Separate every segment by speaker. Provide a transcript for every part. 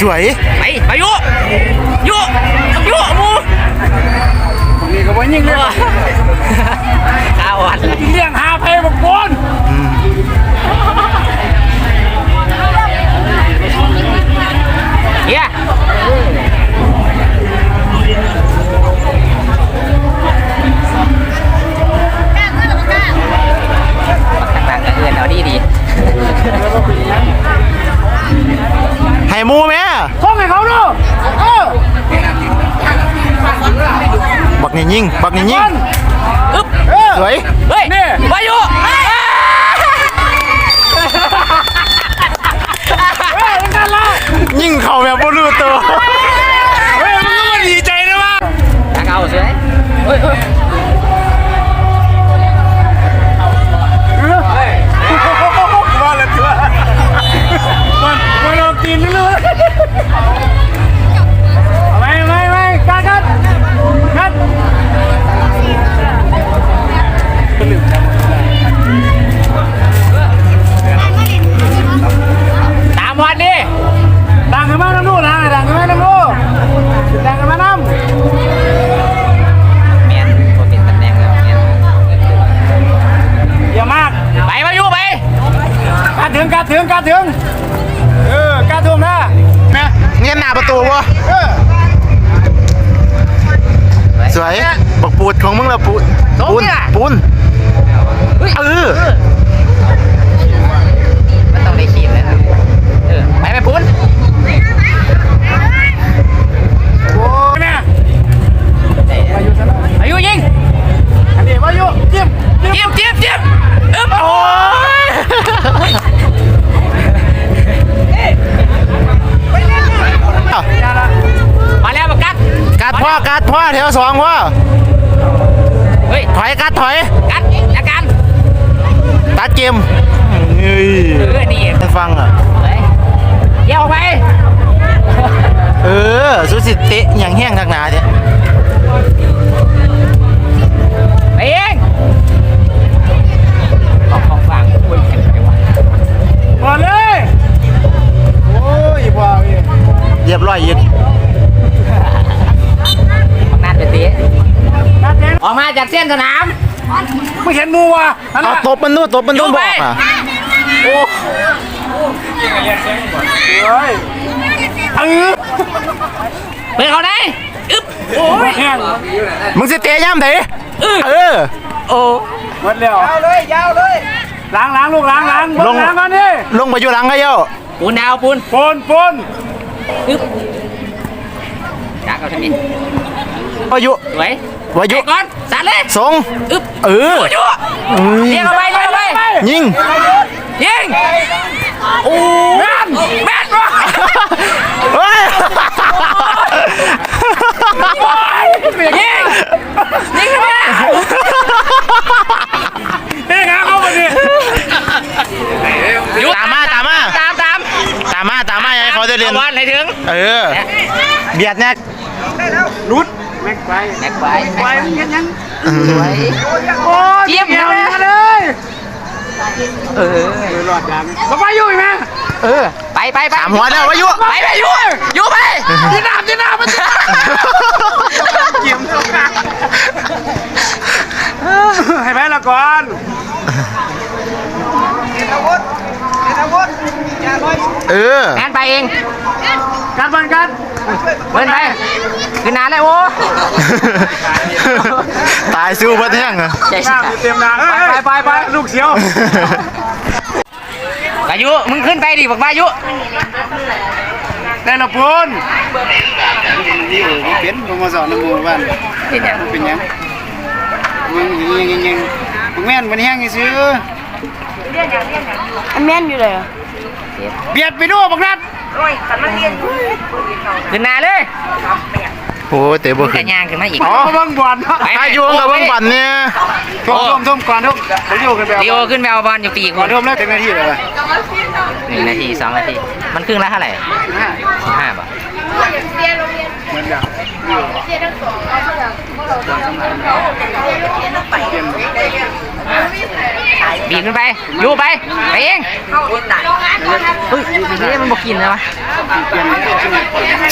Speaker 1: สวย
Speaker 2: ไป
Speaker 3: ไปยุยุ
Speaker 2: ยุ
Speaker 3: มูนี่
Speaker 1: ก็บ่ยิงเล
Speaker 3: ย
Speaker 1: ตาอ่อนเลี้ยงหาเพย์บักบอ
Speaker 3: นี่
Speaker 2: ยิงบักนี่ยิง
Speaker 3: อึ๊บ
Speaker 2: สวย
Speaker 3: เฮ้ย
Speaker 1: นี่
Speaker 3: วายุ
Speaker 1: ยิ่
Speaker 2: งเข่าแบบไม่รู้ตัว
Speaker 1: เฮ้ยมันก็ดีใจนะมั้
Speaker 3: ว่าเอาสวยเฮ้ยา
Speaker 1: ถึง เออกาท่วมนะานะเงี้ยห
Speaker 3: น้า
Speaker 2: ประตูวะ
Speaker 1: เออ
Speaker 2: สวยปอกปูดของมึงละปูดปูนปูน
Speaker 3: เอ
Speaker 2: อ
Speaker 3: มันต้องได้ขีดเลยครัเออไปไปปูน
Speaker 1: อา
Speaker 3: ยุยิง
Speaker 1: อันนี้วายุจิ้ม
Speaker 2: ถวสองพ่อ
Speaker 3: เฮ้ย
Speaker 2: ถอยกัดถอย
Speaker 3: กัดอาการ
Speaker 2: ตัดเกมเฮ้ย
Speaker 3: เออนี่
Speaker 2: ไม่ฟังอะ
Speaker 3: เฮ้ยเดี๋ยวออกไป
Speaker 2: เออสุสิเตะอย่างแห้งทักหนาเนี่ย
Speaker 1: ไม่เห็นมูว่ะนั่น
Speaker 2: เอา
Speaker 1: น่ะ
Speaker 2: ตบมันนู่นตบมันนู่น
Speaker 3: อยู่
Speaker 2: บ
Speaker 3: ไป
Speaker 2: อกอะ
Speaker 1: เฮ้ยเออ
Speaker 3: เปิดเขาได้อึ๊บโอ้ย
Speaker 1: แห้ง
Speaker 2: มึงสิเตะย่ำไหนเออ
Speaker 3: โอ้
Speaker 1: หมดแล้วยาวเลยยาวเลยล้างล้างลูกล้างล้าง
Speaker 2: ลง
Speaker 1: ล้างก่อนดิ
Speaker 2: ลงไปอยู่หลังไอ้เย้า
Speaker 3: ปูนดาวปูน
Speaker 1: ปนปน
Speaker 3: อึ๊บจักเอาทำไม
Speaker 2: วายุ
Speaker 3: สวย วา
Speaker 2: ยุ
Speaker 3: ไปก่อนสัตว์เลย
Speaker 2: สง
Speaker 3: อึ๊บ
Speaker 2: เออ
Speaker 3: โอ้ยยั่วเรียกเอาไปเรียกเอาไป
Speaker 2: ยิง
Speaker 3: ยิงโอ้แม่นแม่นวะ
Speaker 2: เฮ้ย
Speaker 3: ยิงยิงทำไม
Speaker 1: เฮ้ยงาเข้ามาดิ
Speaker 3: หยุด
Speaker 2: ตามมาตามมา
Speaker 3: ตามตาม
Speaker 2: ตามมาตามมาให้เขาได้เรียน
Speaker 3: อาบอลให้ถึง
Speaker 2: เออเบียดแน่
Speaker 1: รุดแม็ก ไป
Speaker 3: แม็กไป
Speaker 1: ไปยังยัง
Speaker 3: สวย
Speaker 1: โอ้ย
Speaker 3: เจี๊ยบ
Speaker 1: เดียว
Speaker 3: นะ
Speaker 1: มาเลย
Speaker 3: เออ
Speaker 1: รอดยังมาไปอยู่อีกไหม
Speaker 3: เออ ไปไปไป
Speaker 2: สามหัวแล้ววายุ
Speaker 3: ไปไปอยู่อยู่ไป
Speaker 1: จีน่าจีน่ามันจีน่าเกี่ยมตรงกลางให้แพ้ละก่อน
Speaker 2: เออ
Speaker 3: งานไปเอง
Speaker 1: การบอลกัน
Speaker 3: เบิ้นไปคือนานเลยโอ้
Speaker 2: ตายสู้เบิดแห้งอะ
Speaker 3: ใจ
Speaker 1: หน้า
Speaker 3: สั่น
Speaker 1: เต็มหน้าไปไปไปลูกเสียว
Speaker 3: วายุมึงขึ้นไปดิบอกวายุ
Speaker 1: ได้ละปูนนี่โอ้เป็นผมมาสอนในหมู่บ้าน
Speaker 3: เป็นยัง
Speaker 1: เป็นยังมึงยังยังยังมึงแม่นมันแห้งซื้อ
Speaker 4: อันแม่นอยู่เลยเหรอ
Speaker 1: เบียดไปดูบักนัด
Speaker 3: ขึ้นนานเลย
Speaker 2: โอ้เตะบ่
Speaker 3: ก
Speaker 2: ขึ้
Speaker 3: ระ
Speaker 2: น
Speaker 3: ยางขึ้นมาอีก
Speaker 1: อ๋อเบิ่งบอล
Speaker 2: ถ้าอยู่กับเบิ่งปั่นเนี่ย
Speaker 1: ทุ่มทุ่มทุ่มก่อนทุกผมอยู่กันแบบ
Speaker 3: เดียวขึ้นไปเอาบอลอยู่ปีก
Speaker 1: ก่อนทุ่มแล้วเต็มที่เลย
Speaker 3: หนึ่งนาทีสองนาที มันครึ่งละเท่าไหร่สิบห้าบาท
Speaker 1: เหมือนกัน
Speaker 3: บีบขึ้นไปอยู่ไปไปเองเฮ้ยนี่มันบอกกินเลยวะ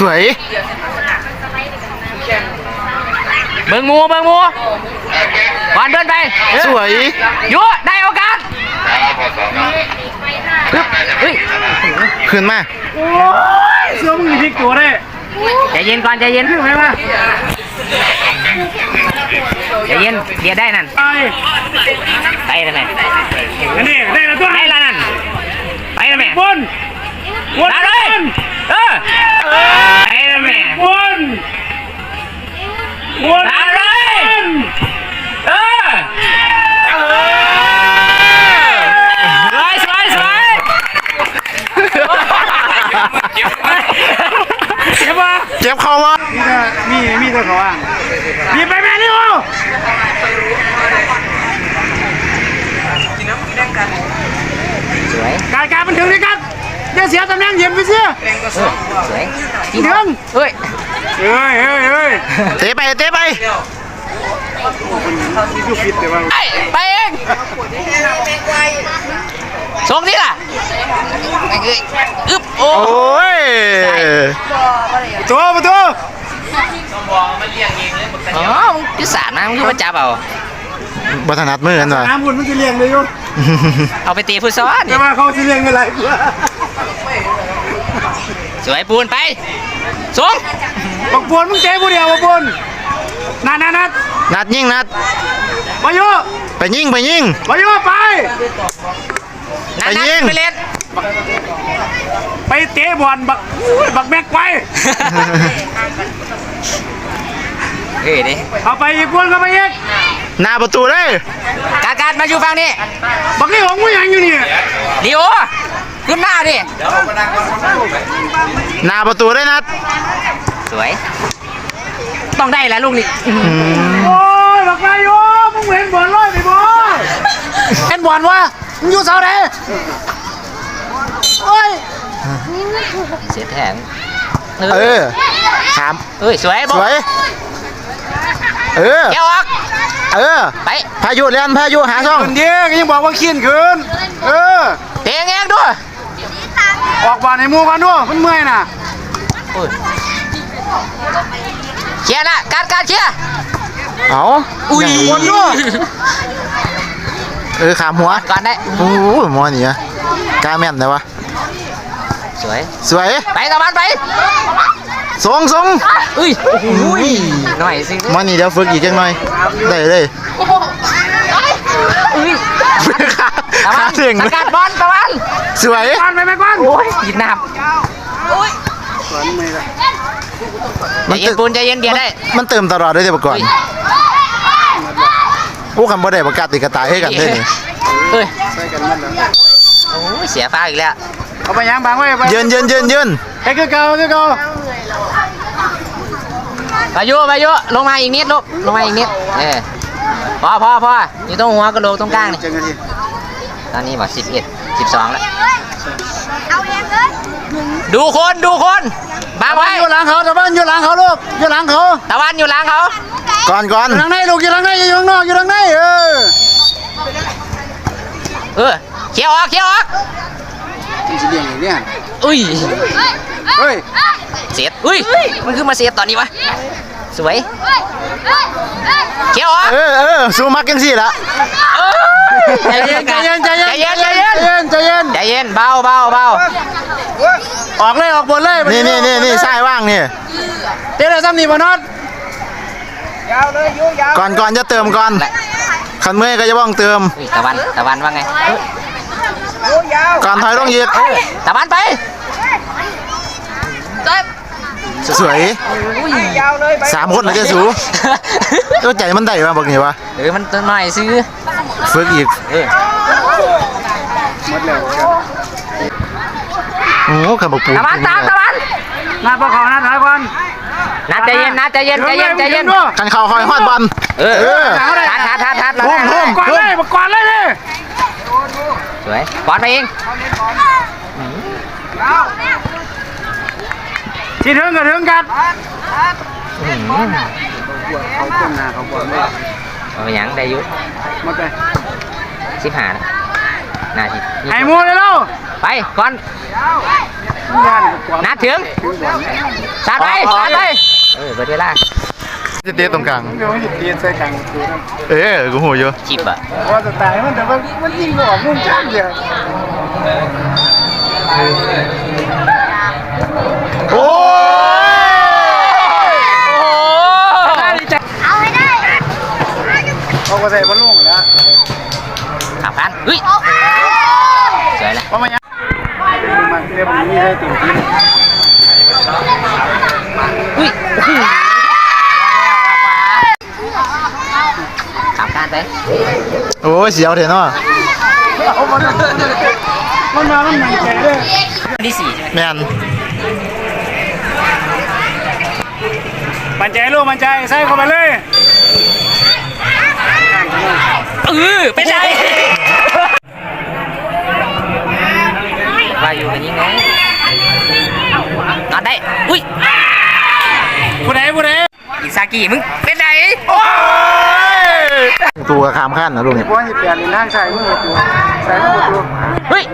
Speaker 2: สวย
Speaker 3: เบิ่งหมูเบิ่งหมูบอลเดินไป
Speaker 2: สวย
Speaker 3: อยู่ได้โอกาสปึ๊บเฮ้ย
Speaker 2: ขึ้นมา
Speaker 1: โอ้ยเสื้อมึงมีพลิกตัวได้
Speaker 3: ใจเย็นก่อนใจเย็น
Speaker 1: ขึ้นไหมวะ
Speaker 3: ใจเย็นเดี๋ยวได้นั่น
Speaker 1: ไป
Speaker 3: ไปแล้วแม่
Speaker 1: อันนี้ได้ละตัว
Speaker 3: ได้แล้วนั่นไปแล้วแม่
Speaker 1: บนบน
Speaker 3: ได้เลยเออไปแล้วแม่
Speaker 1: บนบน
Speaker 3: ได้เลยเออสวยสวยสวย
Speaker 1: เจ็บปะ
Speaker 2: เจ็บเข้ามา
Speaker 1: มีมีตัวเขาอะมีไปแม่นี่โอ้
Speaker 3: สวย
Speaker 1: การการมันถึงนี่กันอย่าเสียตำแหน่งเย็นไปเสีย
Speaker 3: สวย
Speaker 1: ถึง
Speaker 3: เฮ้ย
Speaker 1: เฮ้ยเฮ้ยเฮ้ย
Speaker 2: เตะไปเตะไป
Speaker 1: ยูฟิตแต่ว่า
Speaker 3: ไปไปเอง ส่งที่ล่ะอึ๊บโอ้
Speaker 2: โอ้ย
Speaker 1: ตัวประตู
Speaker 3: อ๋อมึงพิสานนะมึงคือว่าจับเอา
Speaker 2: บัถนัดมือกันว่ะ
Speaker 1: น้ำบุญมันจะเลี้ยงเลยอยู่
Speaker 3: เอาไปตีฟุตซอล
Speaker 1: แต่ว่าเขาจะเลี้ยงอะไร
Speaker 3: สวยปูนไปสูง
Speaker 1: บักปวนมึงเจ๊ผู้เดียวบักปวนนัดนัดนัด
Speaker 2: นัดยิงนัด
Speaker 1: มาโย
Speaker 2: ไปยิงไปยิง
Speaker 1: มาโยไป
Speaker 3: นัด
Speaker 2: ไป
Speaker 3: นัด
Speaker 2: ยิง
Speaker 3: ไปเล่น
Speaker 1: ไปเตะบอลบักบักแม็กไป
Speaker 3: เฮ้ยนี่
Speaker 1: เอาไปอีกปวนเข้าไปอีก
Speaker 2: หน้าประตูเลย
Speaker 3: การการมาอยู่ฝั่งนี้
Speaker 1: บักนี่ของมึงยังอยู่นี่
Speaker 3: ดิโอขึ้นหน้าดิ
Speaker 2: หน้าประตูเลยนัด
Speaker 3: สวย ต้องได้แล้วลูกนี้
Speaker 2: อืม
Speaker 1: โอ้ยบักนายโยมึงเห็นบอลลอยไปบ่เห็นบอลวะ มึงอยู่เสาไหนโอ้ย
Speaker 3: เสียแทน
Speaker 2: เออถาม
Speaker 3: เอ้ยสวย
Speaker 2: สวย เออ
Speaker 3: แก้วออก
Speaker 2: เออ
Speaker 3: ไป
Speaker 2: พายุเล่นพายุหาช่อง
Speaker 1: ขึ้นดีก็ยังบอกว่าขี้นขึ้นเออ
Speaker 3: เตะแงงด้วย
Speaker 1: ออกบอลให้หมูกันด้วยมันเมื่อยน่ะ
Speaker 3: เชียร์นะการการเชียร์
Speaker 2: เอา
Speaker 3: อุ้ย
Speaker 2: วนด้วย เออขามหัว
Speaker 3: ก่อนได้
Speaker 2: โอ้โหหมอนี่อะกล้าแม่นเลยวะ
Speaker 3: สวย
Speaker 2: สวย
Speaker 3: ไปตะวันไป
Speaker 2: สงสง
Speaker 3: อุ้ยอุ้ยหน่อยสิ
Speaker 2: หมอนี่เดี๋ยวฝึกอีกจังหน่อยได้เลย
Speaker 3: อุ้ย
Speaker 2: ขา
Speaker 3: ตะวั
Speaker 2: ขานถึง
Speaker 3: สกัดบอลตะวัน
Speaker 2: สวย
Speaker 1: ก้อนไปไหมก้อน
Speaker 3: โอ้ยยินน้ำ
Speaker 2: มั
Speaker 3: ใจเย็นปูนใจเย็นเบียร์ได้
Speaker 2: มันเติมตลอดเลยเดี๋ยวก่อน
Speaker 3: อุ้ย
Speaker 2: ผู้คำบ่ได้ประกาศติดกระต่ายให้กันได้นี่
Speaker 3: เฮ้ยโอ้ยเสียฟ้าอีกแล้ว
Speaker 1: เอาไปยังบางไว้ไป
Speaker 2: ยืนยืนยืนยืน
Speaker 1: ไอ้คือเก่าคือเก่า
Speaker 3: พายุพายุลงมาอีกนิดลูกลงมาอีกนิดเออพอพอพออยู่ตรงหัวกระโหลกตรงกลางนี่
Speaker 1: เจอกันที
Speaker 3: ตอนนี้บอกสิบเอ็ดสิบสองแล้ว
Speaker 4: เอาเองเลย
Speaker 3: ดูคนดูคนบางไว้
Speaker 1: อยู่หลังเขาตะวันอยู่หลังเขาลูกอยู่หลังเขา
Speaker 3: ตะวันอยู่หลังเขา
Speaker 2: ก่อนก่อน
Speaker 1: อยู่หลังในลูกอยู่หลังในอยู่ข้างนอกอยู่หลังในเออ
Speaker 3: เออเขียวออกเขียวออก
Speaker 1: จริงๆเลี้ยงอย่างเนี้ย
Speaker 3: อุ้ย
Speaker 1: เฮ้ย
Speaker 3: เสียดอุ้ยมันคือมาเสียดตอนนี้วะสวยเขียวออก
Speaker 2: เออเออสู้มักกันสิละ
Speaker 3: ใจ
Speaker 1: ใจ
Speaker 3: เย็
Speaker 1: เย็
Speaker 3: น
Speaker 1: นใจเย็นใจเย็น
Speaker 3: ใจเย็นใจเย็น
Speaker 1: ใจเย็นใจเย็น
Speaker 3: ใจเย็นเบาเบาเบา
Speaker 1: ออกเลยออกบนเลย
Speaker 2: นี่นี่นี่นี่ซ้ายว่างนี่
Speaker 1: เตะเลยซ้ำนี่บอนอ ต
Speaker 2: ก่อนก่อนจะเติมก่อนขันเมื่อยก็จะบ้องเติม
Speaker 3: อุ้ยตะวันตะวันว่าไงเอ้ย
Speaker 2: ก่อนถอยลงอีก
Speaker 3: ตะวันไป
Speaker 2: สวยสามคนเลยจะสูตัวใจมันได้ปะบอกนี่วะ
Speaker 3: เออมันตัวหน่อยซื้อ
Speaker 2: ฝึกอีก
Speaker 3: เออ
Speaker 2: โอ้ขับบอกปู
Speaker 3: ตะวันตามตะวัน
Speaker 1: หน้าปะเขาหน้าถอยก่อน
Speaker 3: นัดใจเย็นนัดใจเย็นใจเย็นใจเย็น
Speaker 2: กันเข่าคอยฮอดบอล
Speaker 3: เออ
Speaker 2: เออ
Speaker 3: ทัดทัดทัดทัดเรา
Speaker 2: พุ่
Speaker 3: ได้
Speaker 2: ม
Speaker 3: เรา
Speaker 2: พุ่
Speaker 3: ได้
Speaker 2: ม
Speaker 1: ก่อนเลยก่อนเลยเลย
Speaker 3: สวยบอลไปเอง
Speaker 1: ที่ถึงก็ถึงกัน
Speaker 3: เอาไปหยังได้อยุ
Speaker 1: หมดไป
Speaker 3: สิบหานะนาที
Speaker 1: ไอ้มูเลยลูก
Speaker 3: ไปก่อนนัดถึงสาดไปสาดไป เออเบิดเวลา
Speaker 2: จะเตะตรงกลาง
Speaker 1: เดี๋ยวมันจะเตียนใส่กันคือนะ
Speaker 2: เออกูหูอยู่
Speaker 3: จิบอะ
Speaker 1: ว่าจะตายมันแต่ว่ามันยิงบ่ออกมุ่งจ้างเดียว
Speaker 2: โอ้ยเสียวเถอะเนาะ
Speaker 1: มันมามันหนังแก่เลย
Speaker 3: ที่สี่ใช่ไหม
Speaker 2: แมน
Speaker 1: มันใจลูกมันใจใส่เข้าไปเลย
Speaker 3: เออเป็นไรว่าอยู่กันยังไงนอนได้ อุ้ย
Speaker 1: ผู้ใดผู้ใด
Speaker 3: อิซากิมึงเป็นไร
Speaker 2: ตัวขามขั้นนะลูกเนี่ย
Speaker 1: พวกที่เปลี่ยนทางใส่มือตัวใส่มือตัว
Speaker 3: เฮ้ย